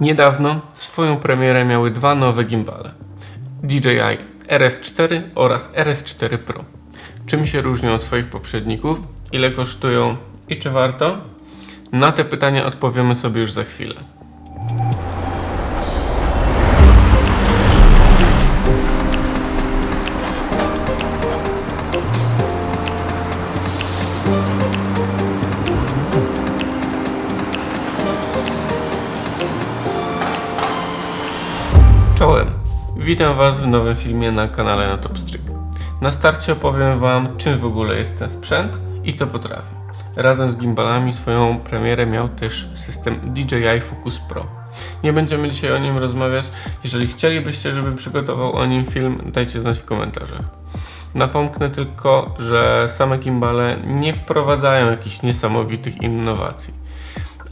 Niedawno swoją premierę miały dwa nowe gimbale. DJI RS4 oraz RS4 Pro. Czym się różnią od swoich poprzedników? Ile kosztują i czy warto? Na te pytania odpowiemy sobie już za chwilę. Czołem! Witam Was w nowym filmie na kanale na Topstryk. Na starcie opowiem Wam, czym w ogóle jest ten sprzęt i co potrafi. Razem z gimbalami swoją premierę miał też system DJI Focus Pro. Nie będziemy dzisiaj o nim rozmawiać. Jeżeli chcielibyście, żeby przygotował o nim film, dajcie znać w komentarzach. Napomknę tylko, że same gimbale nie wprowadzają jakichś niesamowitych innowacji.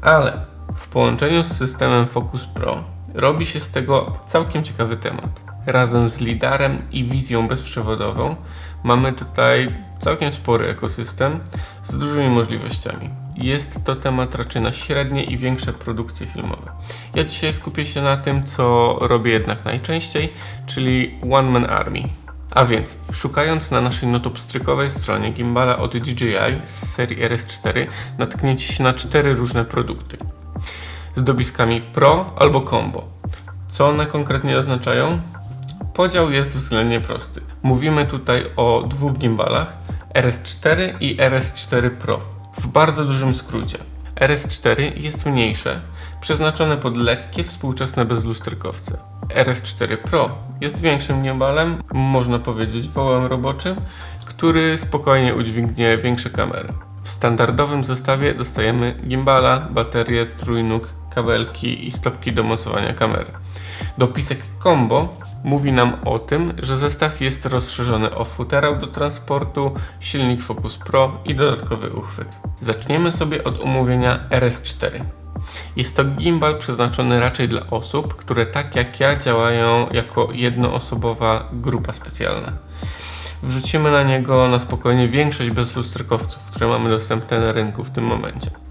Ale w połączeniu z systemem Focus Pro robi się z tego całkiem ciekawy temat. Razem z lidarem i wizją bezprzewodową mamy tutaj całkiem spory ekosystem z dużymi możliwościami. Jest to temat raczej na średnie i większe produkcje filmowe. Ja dzisiaj skupię się na tym, co robię jednak najczęściej, czyli One Man Army. A więc, szukając na naszej notopstrykowej stronie gimbala od DJI z serii RS4, natkniecie się na cztery różne produkty z dobiskami Pro albo Combo. Co one konkretnie oznaczają? Podział jest względnie prosty. Mówimy tutaj o dwóch gimbalach RS4 i RS4 Pro. W bardzo dużym skrócie. RS4 jest mniejsze, przeznaczone pod lekkie, współczesne bezlusterkowce. RS4 Pro jest większym gimbalem, można powiedzieć wołem roboczym, który spokojnie udźwignie większe kamery. W standardowym zestawie dostajemy gimbala, baterię, trójnóg, kabelki i stopki do mocowania kamery. Dopisek Combo mówi nam o tym, że zestaw jest rozszerzony o futerał do transportu, silnik Focus Pro i dodatkowy uchwyt. Zaczniemy sobie od omówienia RS4. Jest to gimbal przeznaczony raczej dla osób, które tak jak ja działają jako jednoosobowa grupa specjalna. Wrzucimy na niego na spokojnie większość bezlusterkowców, które mamy dostępne na rynku w tym momencie.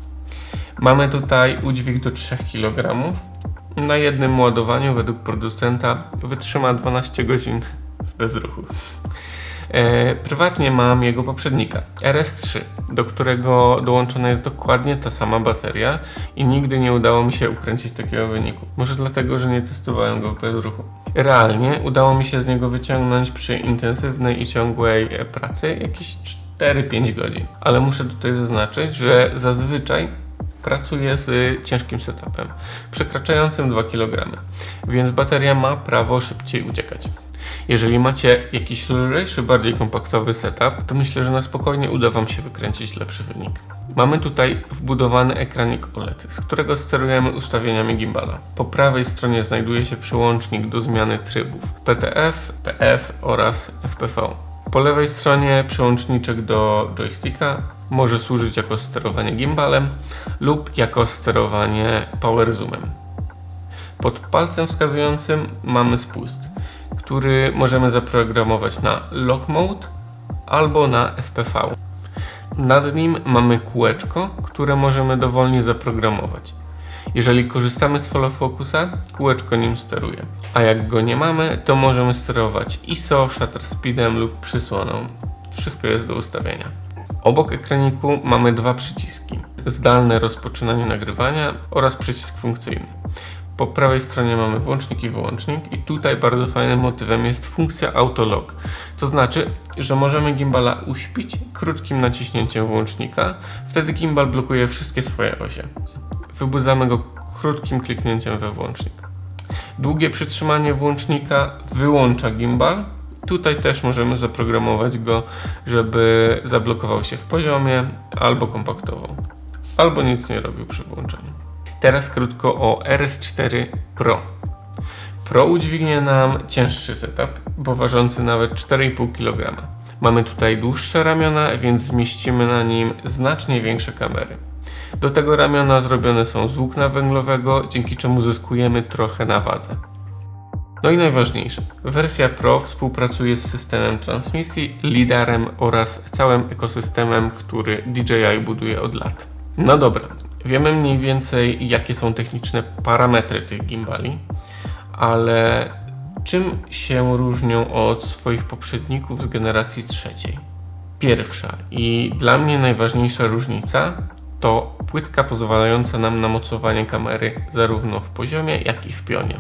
Mamy tutaj udźwig do 3 kg. Na jednym ładowaniu według producenta wytrzyma 12 godzin w bezruchu. E, prywatnie mam jego poprzednika RS3, do którego dołączona jest dokładnie ta sama bateria i nigdy nie udało mi się ukręcić takiego wyniku. Może dlatego, że nie testowałem go w bezruchu. Realnie udało mi się z niego wyciągnąć przy intensywnej i ciągłej e, pracy jakieś 4-5 godzin. Ale muszę tutaj zaznaczyć, że zazwyczaj pracuję z ciężkim setupem, przekraczającym 2 kg, więc bateria ma prawo szybciej uciekać. Jeżeli macie jakiś lżejszy, bardziej kompaktowy setup, to myślę, że na spokojnie uda Wam się wykręcić lepszy wynik. Mamy tutaj wbudowany ekranik OLED, z którego sterujemy ustawieniami gimbala. Po prawej stronie znajduje się przełącznik do zmiany trybów PTF, PF oraz FPV. Po lewej stronie przełączniczek do joysticka może służyć jako sterowanie gimbalem lub jako sterowanie power zoomem. Pod palcem wskazującym mamy spust, który możemy zaprogramować na lock mode albo na FPV. Nad nim mamy kółeczko, które możemy dowolnie zaprogramować. Jeżeli korzystamy z follow focusa, kółeczko nim steruje. A jak go nie mamy, to możemy sterować ISO, shutter speedem lub przysłoną. Wszystko jest do ustawienia. Obok ekraniku mamy dwa przyciski. Zdalne rozpoczynanie nagrywania oraz przycisk funkcyjny. Po prawej stronie mamy włącznik i wyłącznik i tutaj bardzo fajnym motywem jest funkcja autolog. To znaczy, że możemy gimbala uśpić krótkim naciśnięciem włącznika, wtedy gimbal blokuje wszystkie swoje osie. Wybudzamy go krótkim kliknięciem we włącznik. Długie przytrzymanie włącznika wyłącza gimbal. Tutaj też możemy zaprogramować go, żeby zablokował się w poziomie albo kompaktowo, albo nic nie robił przy włączeniu. Teraz krótko o RS4 Pro. Pro udźwignie nam cięższy setup, bo ważący nawet 4,5 kg. Mamy tutaj dłuższe ramiona, więc zmieścimy na nim znacznie większe kamery. Do tego ramiona zrobione są z włókna węglowego, dzięki czemu zyskujemy trochę na wadze. No i najważniejsze, wersja Pro współpracuje z systemem transmisji, lidarem oraz całym ekosystemem, który DJI buduje od lat. No dobra, Wiemy mniej więcej, jakie są techniczne parametry tych gimbali, ale czym się różnią od swoich poprzedników z generacji trzeciej? Pierwsza i dla mnie najważniejsza różnica to płytka pozwalająca nam na mocowanie kamery zarówno w poziomie, jak i w pionie.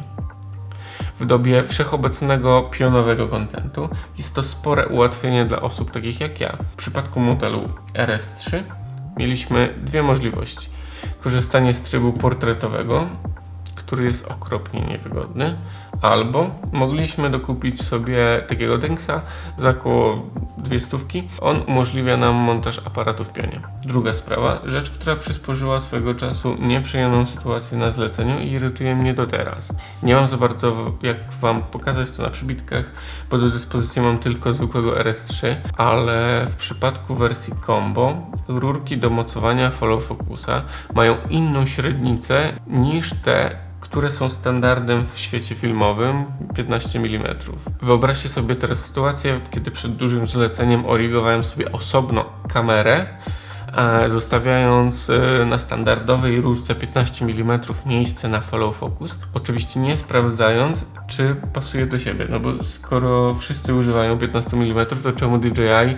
W dobie wszechobecnego pionowego kontentu jest to spore ułatwienie dla osób takich jak ja. W przypadku modelu RS3 mieliśmy dwie możliwości. Korzystanie z trybu portretowego, który jest okropnie niewygodny, albo mogliśmy dokupić sobie takiego Dengsa za około dwie stówki. On umożliwia nam montaż aparatu w pionie. Druga sprawa, rzecz, która przysporzyła swojego czasu nieprzyjemną sytuację na zleceniu i irytuje mnie do teraz. Nie mam za bardzo jak Wam pokazać to na przybitkach, bo do dyspozycji mam tylko zwykłego RS3, ale w przypadku wersji combo rurki do mocowania follow focusa mają inną średnicę niż te które są standardem w świecie filmowym 15 mm. Wyobraźcie sobie teraz sytuację, kiedy przed dużym zleceniem origowałem sobie osobno kamerę, e, zostawiając e, na standardowej rurce 15 mm miejsce na follow focus, oczywiście nie sprawdzając, czy pasuje do siebie, no bo skoro wszyscy używają 15 mm, to czemu DJI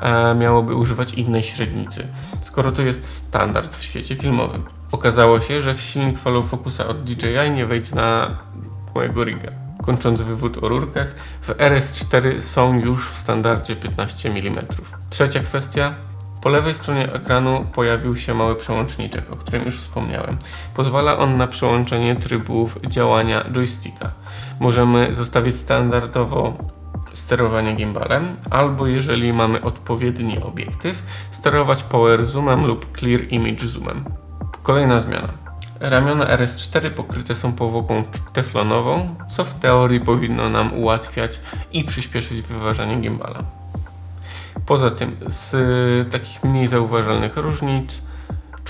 e, miałoby używać innej średnicy, skoro to jest standard w świecie filmowym. Okazało się, że silnik follow focusa od DJI nie wejdzie na mojego riga. Kończąc wywód o rurkach, w RS4 są już w standardzie 15 mm. Trzecia kwestia. Po lewej stronie ekranu pojawił się mały przełączniczek, o którym już wspomniałem. Pozwala on na przełączenie trybów działania joysticka. Możemy zostawić standardowo sterowanie gimbalem, albo jeżeli mamy odpowiedni obiektyw, sterować power zoomem lub clear image zoomem. Kolejna zmiana. Ramiona RS4 pokryte są powłoką teflonową, co w teorii powinno nam ułatwiać i przyspieszyć wyważanie gimbala. Poza tym, z takich mniej zauważalnych różnic,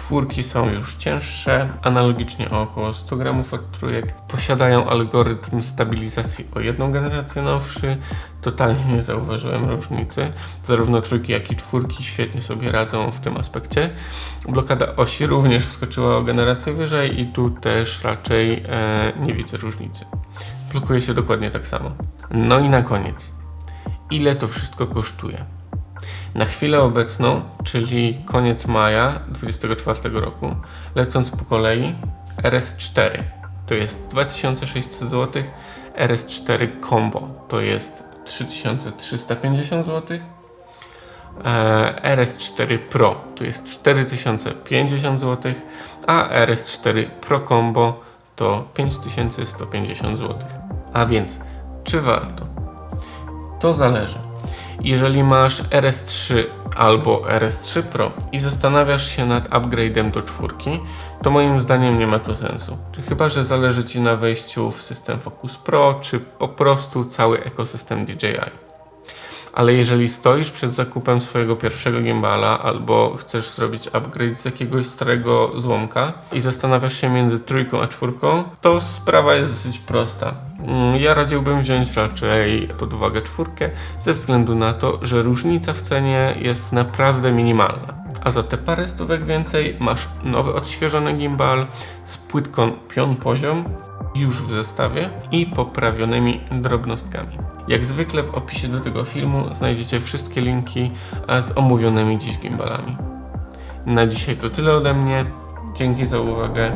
czwórki są już cięższe, analogicznie o około 100 gramów od trójek. Posiadają algorytm stabilizacji o jedną generację nowszy. Totalnie nie zauważyłem różnicy. Zarówno trójki, jak i czwórki świetnie sobie radzą w tym aspekcie. Blokada osi również wskoczyła o generację wyżej i tu też raczej e, nie widzę różnicy. Blokuje się dokładnie tak samo. No i na koniec. Ile to wszystko kosztuje? Na chwilę obecną, czyli koniec maja 2024 roku, lecąc po kolei, RS4 to jest 2600 zł, RS4 Combo to jest 3350 zł, e, RS4 Pro to jest 4050 zł, a RS4 Pro Combo to 5150 zł. A więc, czy warto? To zależy. Jeżeli masz RS3 albo RS3 Pro i zastanawiasz się nad upgrade'em do czwórki, to moim zdaniem nie ma to sensu. Chyba, że zależy Ci na wejściu w system Focus Pro, czy po prostu cały ekosystem DJI. Ale jeżeli stoisz przed zakupem swojego pierwszego gimbala albo chcesz zrobić upgrade z jakiegoś starego złomka i zastanawiasz się między trójką a czwórką, to sprawa jest dosyć prosta. Mm, Ja radziłbym wziąć raczej pod uwagę czwórkę ze względu na to, że różnica w cenie jest naprawdę minimalna. A za te parę stówek więcej masz nowy odświeżony gimbal z płytką pion poziom już w zestawie i poprawionymi drobnostkami. Jak zwykle w opisie do tego filmu znajdziecie wszystkie linki z omówionymi dziś gimbalami. Na dzisiaj to tyle ode mnie. Dzięki za uwagę.